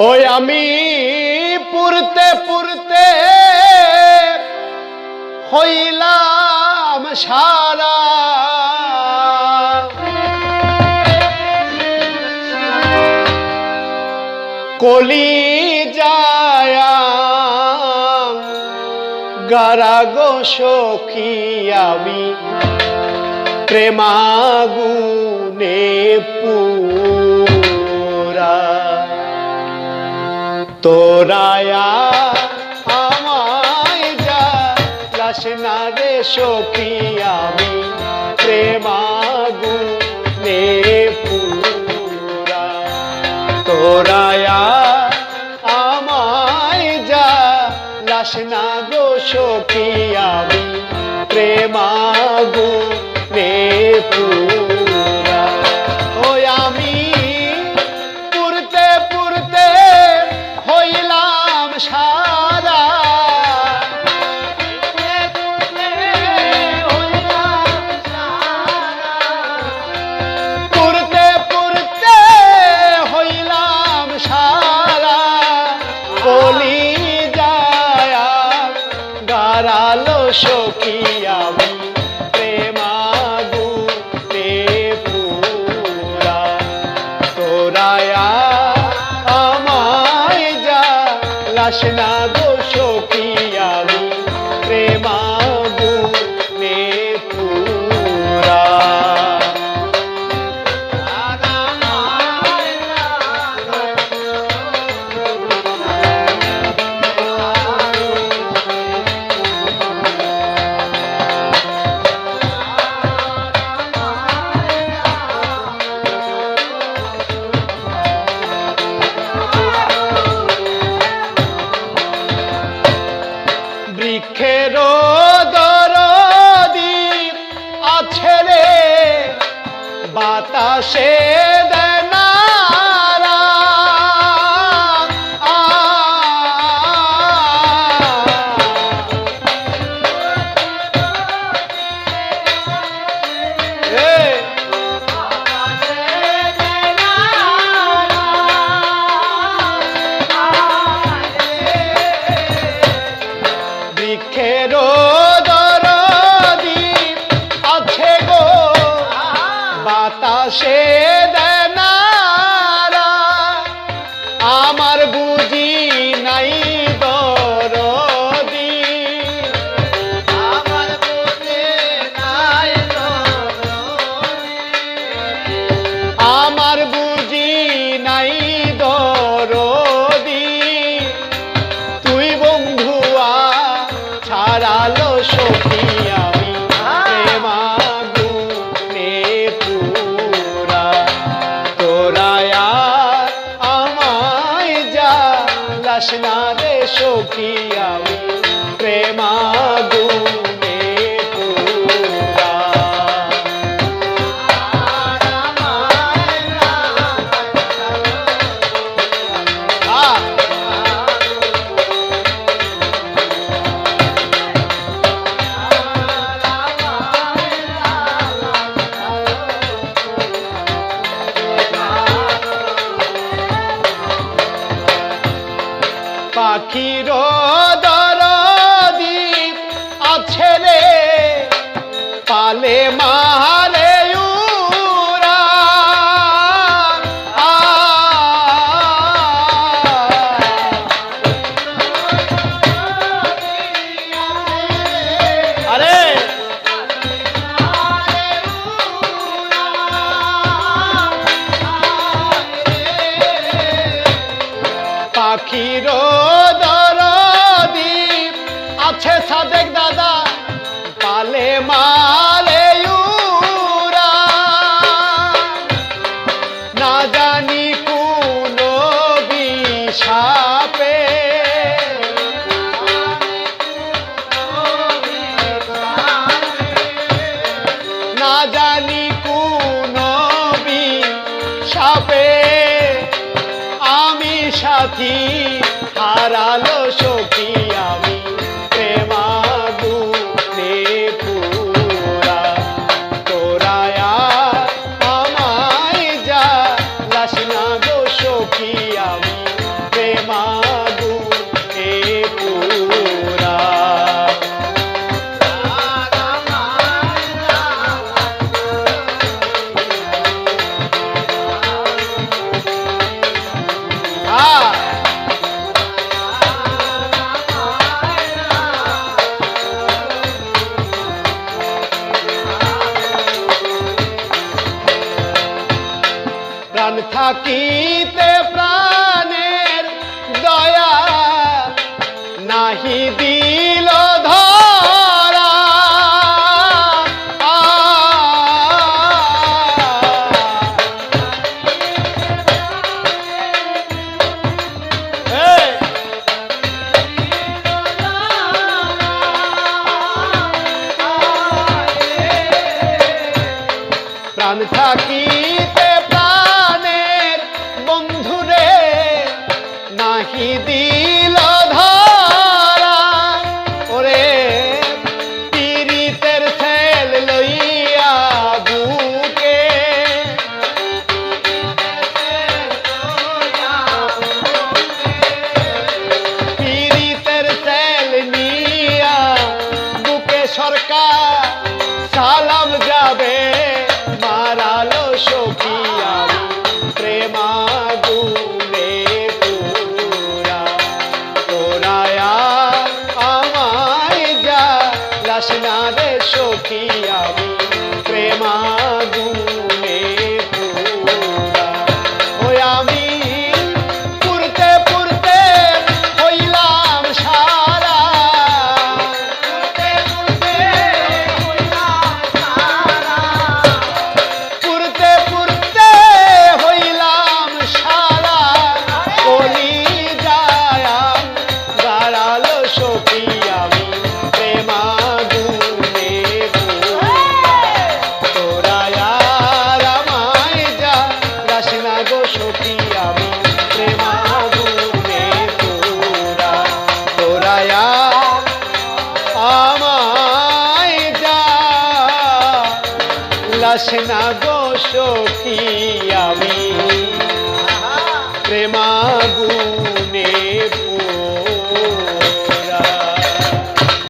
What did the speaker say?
ওই আমি পুরতে পুরতে হইলাম সারা। কলি যায়া গারাগো সখী আমি প্রেমাগুনে পুরা তোরায়া আমায় যা লাস না রে সখী, আমি প্রেমাগুনে পুরা। তোরায়া আমায় যা লাস না গো সখী, আমি প্রেমাগু নে পুরা। দরদি আছে গো। বাতাসে ছাড়ালো সখী আমি। মে পুরা। তোরায়া আমায় যা লাসনা রে সখী পাখির দরদি আছে রে। পালে। আরে। পাখির আছে সাদেক দাদা, পালে মালে না জানি কোন বিষাপে না জানি কোন বিষাপে আমি সাথী হারালো প্রাণ থাকিতে প্রাণের দয়া নাহি দিল ধরা। থাকিতে যাবে মারালো সখিয়া আসে না গো সখী আমি